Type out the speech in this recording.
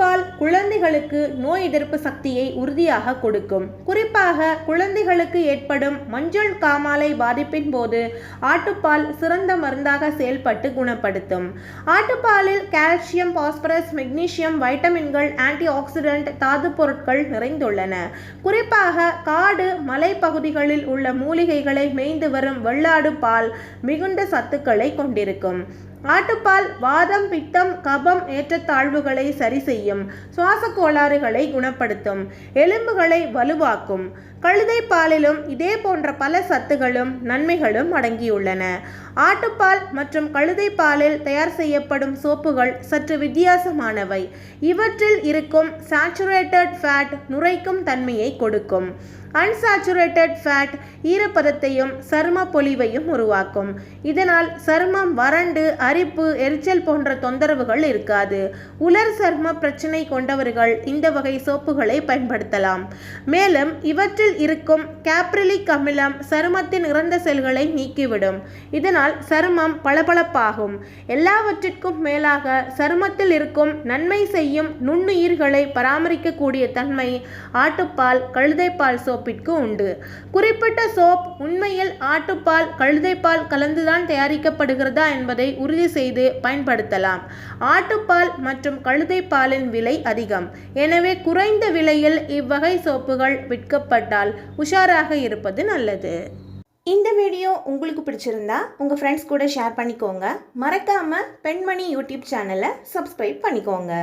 ஆட்டுப்பால் குழந்தைகளுக்கு நோய் எதிர்ப்பு சக்தியை உறுதியாக கொடுக்கும். குறிப்பாக குழந்தைகளுக்கு ஏற்படும் மஞ்சள் காமாலை பாதிப்பின் போது ஆட்டுப்பால் சிறந்த மருந்தாக செயல்பட்டு குணப்படுத்தும். ஆட்டுப்பாலில் கால்சியம் பாஸ்பரஸ் மெக்னீசியம் வைட்டமின்கள் ஆன்டி ஆக்சிடென்ட் தாது பொருட்கள் நிறைந்துள்ளன. குறிப்பாக காடு மலைப்பகுதிகளில் உள்ள மூலிகைகளை மேய்ந்து வரும் வெள்ளாடு பால் மிகுந்த சத்துக்களை கொண்டிருக்கும். ஆட்டுப்பால் வாதம் பித்தம் கபம் ஏற்றத்தாழ்வுகளை சரி செய்யும். சுவாச கோளாறுகளை குணப்படுத்தும். எலும்புகளை வலுவாக்கும். கழுதை பாலிலும் இதே போன்ற பல சத்துகளும் நன்மைகளும் அடங்கியுள்ளன. ஆட்டுப்பால் மற்றும் கழுதை பாலில் தயார் செய்யப்படும் சோப்புகள் சற்று வித்தியாசமானவை. இவற்றில் இருக்கும் சாச்சுரேட்டட் ஃபேட் நுரைக்கும் தன்மையை கொடுக்கும். அன்சாச்சுரேட்டட் ஃபேட் ஈரப்பதத்தையும் சரும பொலிவையும் உருவாக்கும். இதனால் சருமம் வறண்டு அரிப்பு எரிச்சல் போன்ற தொந்தரவுகள் இருக்காது. உலர் சரும பிரச்சனை கொண்டவர்கள் இந்த வகை சோப்புகளை பயன்படுத்தலாம். மேலும் இவற்றில் இருக்கும் கேப்ரிலிக் அமிலம் சருமத்தின் இறந்த செல்களை நீக்கிவிடும். இதனால் சருமம் பளபளப்பாகும். எல்லாவற்றிற்கும் மேலாக சருமத்தில் இருக்கும் நன்மை செய்யும் நுண்ணுயிர்களை பராமரிக்கக்கூடிய தன்மை ஆட்டுப்பால் கழுதைப்பால் சோப்பிற்கு உண்டு. குறிப்பிட்ட சோப் உண்மையில் ஆட்டுப்பால் கழுதைப்பால் கலந்துதான் தயாரிக்கப்படுகிறதா என்பதை உறுதி செய்து பயன்படுத்தலாம். ஆட்டுப்பால் மற்றும் கழுதைப்பாலின் விலை அதிகம். எனவே குறைந்த விலையில் இவ்வகை சோப்புகள் விற்கப்பட்டால் உஷாராக இருப்பது நல்லது. இந்த வீடியோ உங்களுக்கு பிடிச்சிருந்தா உங்கள் ஃப்ரெண்ட்ஸ் கூட ஷேர் பண்ணிக்கோங்க. மறக்காமல் பெண்மணி யூடியூப் சேனலை சப்ஸ்கிரைப் பண்ணிக்கோங்க.